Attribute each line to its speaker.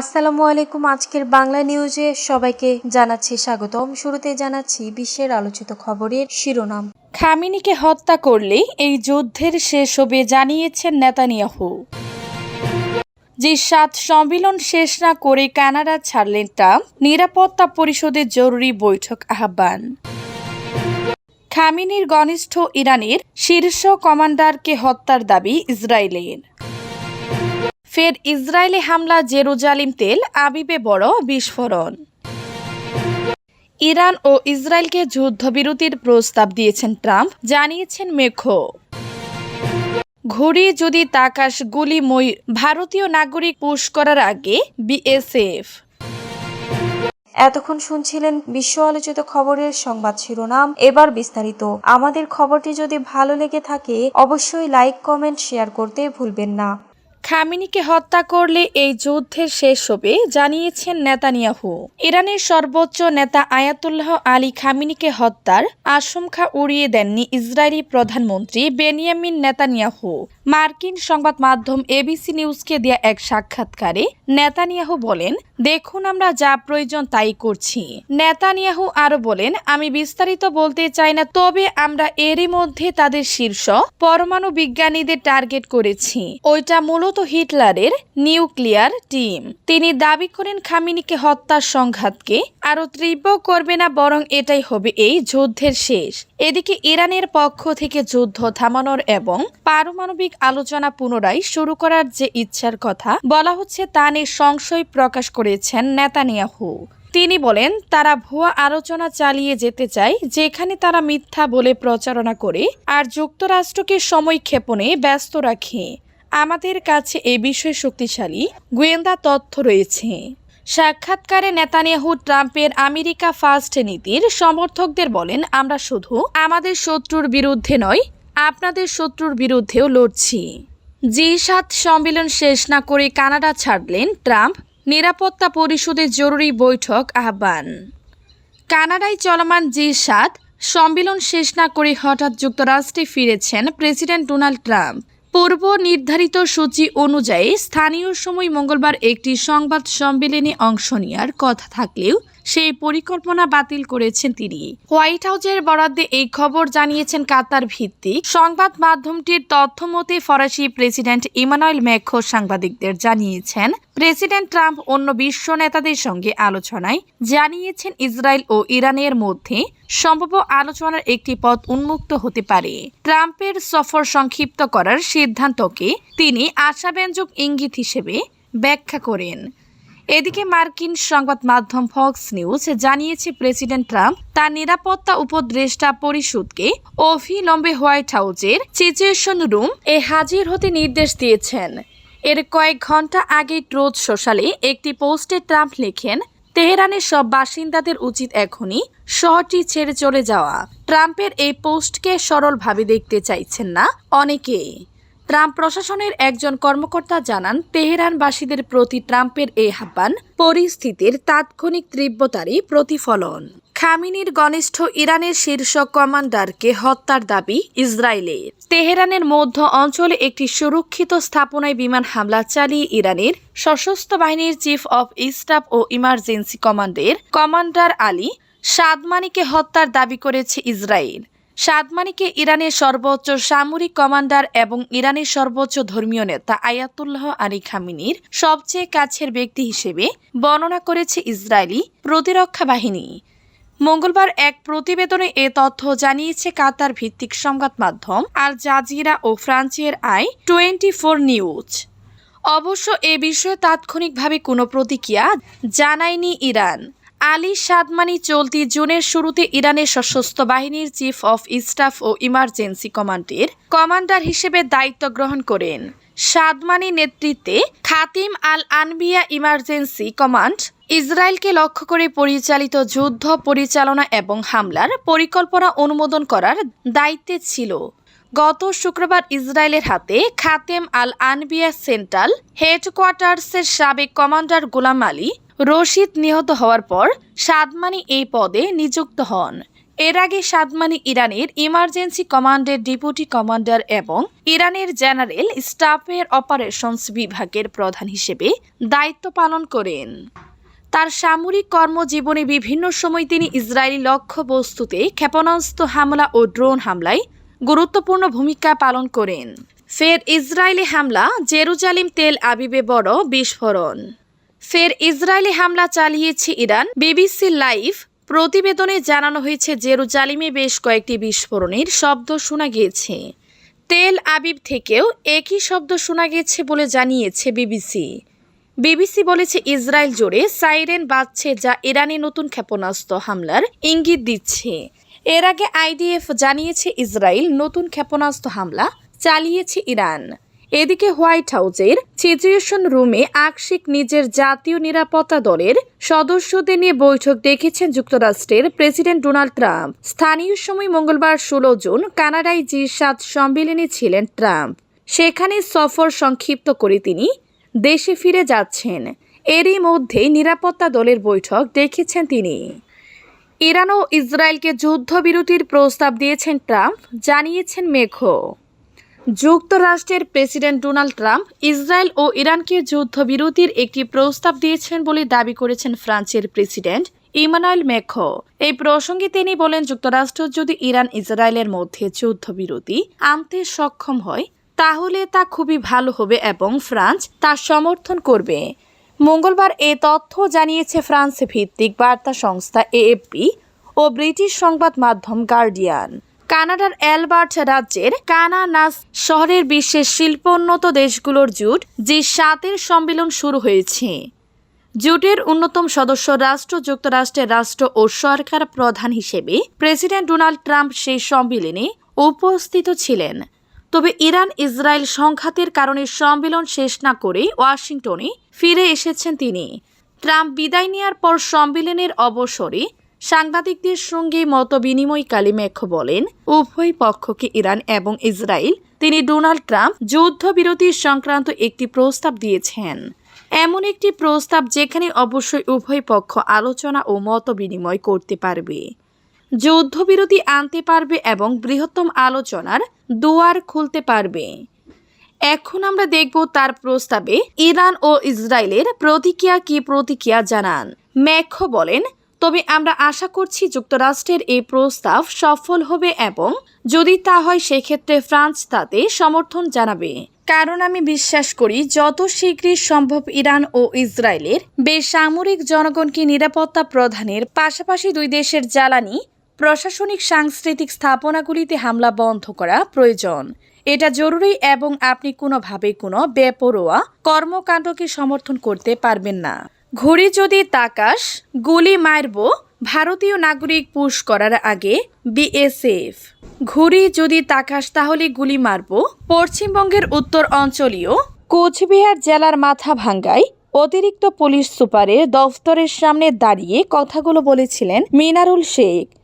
Speaker 1: আসসালামু আলাইকুম আজকের বাংলা নিউজে সবাইকে জানাচ্ছি স্বাগতম শুরুতে জানাচ্ছি বিশ্বের আলোচিত খবরের শিরোনাম
Speaker 2: খামিনিকে হত্যা করলে এই যুদ্ধের শেষ হবে জানিয়েছেন নেতানিয়াহু যে সাত সম্মেলন শেষ না করে কানাডা ছাড়লেন ট্রাম্প নিরাপত্তা পরিষদের জরুরি বৈঠক আহ্বান খামিনির ঘনিষ্ঠ ইরানের শীর্ষ কমান্ডারকে হত্যার দাবি ইসরায়েলের ফের ইসরায়েলি হামলা জেরুজালিম তেল আবিবে বড় বিস্ফোরণ ইরান ও ইসরায়েলকে যুদ্ধবিরতির প্রস্তাব দিয়েছেন ট্রাম্প জানিয়েছেন মেখো ঘুড়ি যদি তাকাশ গুলি মই ভারতীয় নাগরিক পুশ করার আগে বিএসএফ
Speaker 1: এতক্ষণ শুনছিলেন বিশ্ব আলোচিত খবরের সংবাদ শিরোনাম এবার বিস্তারিত আমাদের খবরটি যদি ভালো লেগে থাকে অবশ্যই লাইক কমেন্ট শেয়ার করতে ভুলবেন না
Speaker 2: খামিনিকে হত্যা করলে এই যুদ্ধের শেষ হবে জানিয়েছেন নেতানিয়াহু ইরানের সর্বোচ্চ নেতা আয়াতুল্লাহ আলী খামিনিকে হত্যার আশঙ্কা উড়িয়ে দেননি ইসরায়েলি প্রধানমন্ত্রী বেনিয়ামিন নেতানিয়াহু মার্কিন সংবাদ মাধ্যম এবিসি নিউজকে দেয়া এক সাক্ষাৎকারে নেতানিয়াহু বলেন দেখুন আমরা যা প্রয়োজন তাই করছি নেতানিয়াহু আরো বলেন আমি বিস্তারিত বলতে চাই না তবে আমরা এরই মধ্যে তাদের শীর্ষ পরমাণু বিজ্ঞানীদের টার্গেট করেছি ওইটা মূলত হিটলারের নিউক্লিয়ার টিম তিনি দাবি করেন খামিনিকে হত্যার সংঘাতকে আরও তীব্র করবে না বরং এটাই হবে এই যুদ্ধের শেষ এদিকে ইরানের পক্ষ থেকে যুদ্ধ থামানোর এবং পারমাণবিক আলোচনা পুনরায় শুরু করার যে ইচ্ছার কথা বলা হচ্ছে তা নিয়ে সংশয় প্রকাশ করেছেন নেতানিয়াহু তিনি বলেন তারা ভুয়া আলোচনা চালিয়ে যেতে চায় যেখানে তারা মিথ্যা বলে প্রচারণা করে আর যুক্তরাষ্ট্রকে সময় ক্ষেপণে ব্যস্ত রাখে আমাদের কাছে এ বিষয়ে শক্তিশালী গোয়েন্দা তথ্য রয়েছে সাক্ষাৎকারে নেতানিয়াহু ট্রাম্পের আমেরিকা ফার্স্ট নীতির সমর্থকদের বলেন আমরা শুধু আমাদের শত্রুর বিরুদ্ধে নয় আপনাদের শত্রুর বিরুদ্ধেও লড়ছি জি সাত সম্মেলন শেষ না করে কানাডা ছাড়লেন ট্রাম্প নিরাপত্তা পরিষদের জরুরি বৈঠক আহ্বান কানাডায় চলমান জি সাত সম্মেলন শেষ না করে হঠাৎ যুক্তরাষ্ট্রে ফিরেছেন প্রেসিডেন্ট ডোনাল্ড ট্রাম্প পূর্ব নির্ধারিত সূচি অনুযায়ী স্থানীয় সময় মঙ্গলবার একটি সংবাদ সম্মেলনে অংশ নেওয়ার কথা থাকলেও সেই পরিকল্পনা বাতিল করেছেন তিনি হোয়াইট হাউজের বরাদ্দে এই খবর জানিয়েছেন কাতার ভিত্তিক সংবাদ মাধ্যমটির তথ্য মতে ফরাসি প্রেসিডেন্ট ইমানুয়েল ম্যাকো সাংবাদিকদের জানিয়েছেন প্রেসিডেন্ট ট্রাম্প অন্য বিশ্ব নেতাদের সঙ্গে আলোচনায় জানিয়েছেন ইসরায়েল ও ইরানের মধ্যে সম্ভাব্য আলোচনার একটি পথ উন্মুক্ত হতে পারে ট্রাম্পের সফর সংক্ষিপ্ত করার সিদ্ধান্তকে তিনি আশাব্যঞ্জক ইঙ্গিত হিসেবে ব্যাখ্যা করেন এদিকে মার্কিন সংবাদ মাধ্যম ফক্স নিউজ জানিয়েছে প্রেসিডেন্ট ট্রাম্প তার নিরাপত্তা উপদেষ্টা পরিষদকে অভিলম্বে হোয়াইট হাউজের সিচুয়েশন রুম এ হাজির হতে নির্দেশ দিয়েছেন এর কয়েক ঘন্টা আগে ট্রোজ সোশ্যালে একটি পোস্টে ট্রাম্প লেখেন তেহরানের সব বাসিন্দাদের উচিত এখনই শহরটি ছেড়ে চলে যাওয়া ট্রাম্পের এই পোস্টকে সরলভাবে দেখতে চাইছেন না অনেকেই ট্রাম্প প্রশাসনের একজন কর্মকর্তা জানান তেহরানবাসীদের প্রতি ট্রাম্পের এই আহ্বান পরিস্থিতির তাৎক্ষণিক তীব্রতারই প্রতিফলন খামিনির ঘনিষ্ঠ ইরানের শীর্ষ কমান্ডারকে হত্যার দাবি ইসরায়েলের তেহরানের মধ্য অঞ্চলে একটি সুরক্ষিত স্থাপনায় বিমান হামলা চালিয়ে ইরানের সশস্ত্র বাহিনীর চিফ অব স্টাফ ও ইমার্জেন্সি কমান্ডের কমান্ডার আলী সাদমানিকে হত্যার দাবি করেছে ইসরায়েল সাদমানিকে ইরানের সর্বোচ্চ সামরিক কমান্ডার এবং ইরানের সর্বোচ্চ ধর্মীয় নেতা আয়াতুল্লাহ আলী খামিনীর সবচেয়ে কাছের ব্যক্তি হিসেবে বর্ণনা করেছে ইসরায়েলি প্রতিরক্ষা বাহিনী মঙ্গলবার এক প্রতিবেদনে এ তথ্য জানিয়েছে কাতার ভিত্তিক সংবাদ মাধ্যম আল জাজিরা ও ফ্রান্সের আই টোয়েন্টি ফোর নিউজ অবশ্য এ বিষয়ে তাৎক্ষণিকভাবে কোনো প্রতিক্রিয়া জানায়নি ইরান আলী সাদমানি চলতি জুনের শুরুতে ইরানের সশস্ত্র বাহিনীর চিফ অফ স্টাফ ও ইমার্জেন্সি কমান্ডের কমান্ডার হিসেবে দায়িত্ব গ্রহণ করেন সাদমানি নেতৃত্বে খাতিম আল আনবিয়া ইমার্জেন্সি কমান্ড ইসরায়েলকে লক্ষ্য করে পরিচালিত যুদ্ধ পরিচালনা এবং হামলার পরিকল্পনা অনুমোদন করার দায়িত্বে ছিল গত শুক্রবার ইসরায়েলের হাতে খাতেম আল আনবিয়া সেন্ট্রাল হেডকোয়ার্টার্সের সাবেক কমান্ডার গোলাম আলী রশিদ নিহত হওয়ার পর সাদমানি এই পদে নিযুক্ত হন এর আগে সাদমানি ইরানের ইমার্জেন্সি কমান্ডের ডেপুটি কমান্ডার এবং ইরানের জেনারেল স্টাফের অপারেশনস বিভাগের প্রধান হিসেবে দায়িত্ব পালন করেন তার সামরিক কর্মজীবনে বিভিন্ন সময় তিনি ইসরায়েলি লক্ষ্যবস্তুতে ক্ষেপণাস্ত্র হামলা ও ড্রোন হামলায় গুরুত্বপূর্ণ ভূমিকা পালন করেন ফের ইসরায়েলি হামলা জেরুজালিম তেল আবিবে বড় বিস্ফোরণ ফের ইসরায়েলি হামলা চালিয়েছে ইরান বিবিসি লাইভ প্রতিবেদনে জানানো হয়েছে জেরুজালিমে বেশ কয়েকটি বিস্ফোরণের শব্দ শোনা গিয়েছে তেল আবিব থেকেও একই শব্দ শোনা গেছে বলে জানিয়েছে বিবিসি বিবিসি বলেছে ইসরায়েল জুড়ে সাইরেন বাজছে যা ইরানি নতুন ক্ষেপণাস্ত্র হামলার ইঙ্গিত দিচ্ছে এর আগে আইডিএফ জানিয়েছে ইসরায়েল নতুন ক্ষেপণাস্ত্র হামলা চালিয়েছে ইরান এদিকে হোয়াইট হাউসের সিচুয়েশন রুমে আকশিক নিজের জাতীয় নিরাপত্তা দলের সদস্যদের নিয়ে বৈঠক ডেকেছেন যুক্তরাষ্ট্রের প্রেসিডেন্ট ডোনাল্ড ট্রাম্প স্থানীয় সময় মঙ্গলবার ষোলো জুন কানাডায় জি সাত সম্মেলনে ছিলেন ট্রাম্প সেখানে সফর সংক্ষিপ্ত করে তিনি দেশে ফিরে যাচ্ছেন এরই মধ্যে নিরাপত্তা দলের বৈঠক দেখেছেন তিনি ইরান ও ইসরায়েলকে যুদ্ধবিরতির প্রস্তাব দিয়েছেন ট্রাম্প জানিয়েছেন মেঘ যুক্তরাষ্ট্রের প্রেসিডেন্ট ডোনাল্ড ট্রাম্প ইসরায়েল ও ইরানকে যুদ্ধবিরতির একটি প্রস্তাব দিয়েছেন বলে দাবি করেছেন ফ্রান্সের প্রেসিডেন্ট ইমানুয়েল মেখো এই প্রসঙ্গে তিনি বলেন যুক্তরাষ্ট্র যদি ইরান ইসরায়েলের মধ্যে যুদ্ধবিরতি আনতে সক্ষম হয় তাহলে তা খুবই ভালো হবে এবং ফ্রান্স তা সমর্থন করবে মঙ্গলবার এ তথ্য জানিয়েছে ফ্রান্স ভিত্তিক বার্তা সংস্থা এএফপি ও ব্রিটিশ সংবাদ মাধ্যম গার্ডিয়ান কানাডার অ্যালবার্ট রাজ্যের কানানাস শহরের বিশ্বের শিল্পোন্নত দেশগুলোর জুট যে সাতের সম্মেলন শুরু হয়েছে জোটের অন্যতম সদস্য রাষ্ট্র যুক্তরাষ্ট্রের রাষ্ট্র ও সরকার প্রধান হিসেবে প্রেসিডেন্ট ডোনাল্ড ট্রাম্প সেই সম্মেলনে উপস্থিত ছিলেন তবে ইরান ইসরায়েল সংঘাতের কারণে সম্মেলন শেষ না করে ওয়াশিংটনে ফিরে এসেছেন তিনি ট্রাম্প বিদায় নেওয়ার পর সম্মেলনের অবসরে সাংবাদিকদের সঙ্গে মত বিনিময়কালে বলেন উভয় পক্ষকে ইরান এবং ইসরায়েল তিনি ডোনাল্ড ট্রাম্প যুদ্ধবিরতি সংক্রান্ত একটি প্রস্তাব দিয়েছেন এমন একটি প্রস্তাব যেখানে অবশ্যই উভয় পক্ষ আলোচনা ও মত বিনিময় করতে পারবে যুদ্ধবিরতি আনতে পারবে এবং বৃহত্তম আলোচনার দুয়ার খুলতে পারবে এখন আমরা দেখব তার প্রস্তাবে ইরান ও ইসরায়েলের প্রতিক্রিয়া কি প্রতিক্রিয়া জানান ম্যাখ্য বলেন তবে আমরা আশা করছি যুক্তরাষ্ট্রের এই প্রস্তাব সফল হবে এবং যদি তা হয় সেক্ষেত্রে ফ্রান্স তাতে সমর্থন জানাবে কারণ আমি বিশ্বাস করি যত শীঘ্রই সম্ভব ইরান ও ইসরায়েলের বেসামরিক জনগণকে নিরাপত্তা প্রদানের পাশাপাশি দুই দেশের জ্বালানি প্রশাসনিক সাংস্কৃতিক স্থাপনাগুলিতে হামলা বন্ধ করা প্রয়োজন এটা জরুরি এবং আপনি কোনোভাবেই কোনো বেপরোয়া কর্মকাণ্ডকে সমর্থন করতে পারবেন না ঘড়ি যদি তাকাস গুলি মারব ভারতীয় নাগরিক পুশ করার আগে বিএসএফ ঘুরি যদি তাকাস তাহলে গুলি মারব পশ্চিমবঙ্গের উত্তর অঞ্চলীয় কোচবিহার জেলার মাথা ভাঙ্গায় অতিরিক্ত পুলিশ সুপারের দফতরের সামনে দাঁড়িয়ে কথাগুলো বলেছিলেন মিনারুল শেখ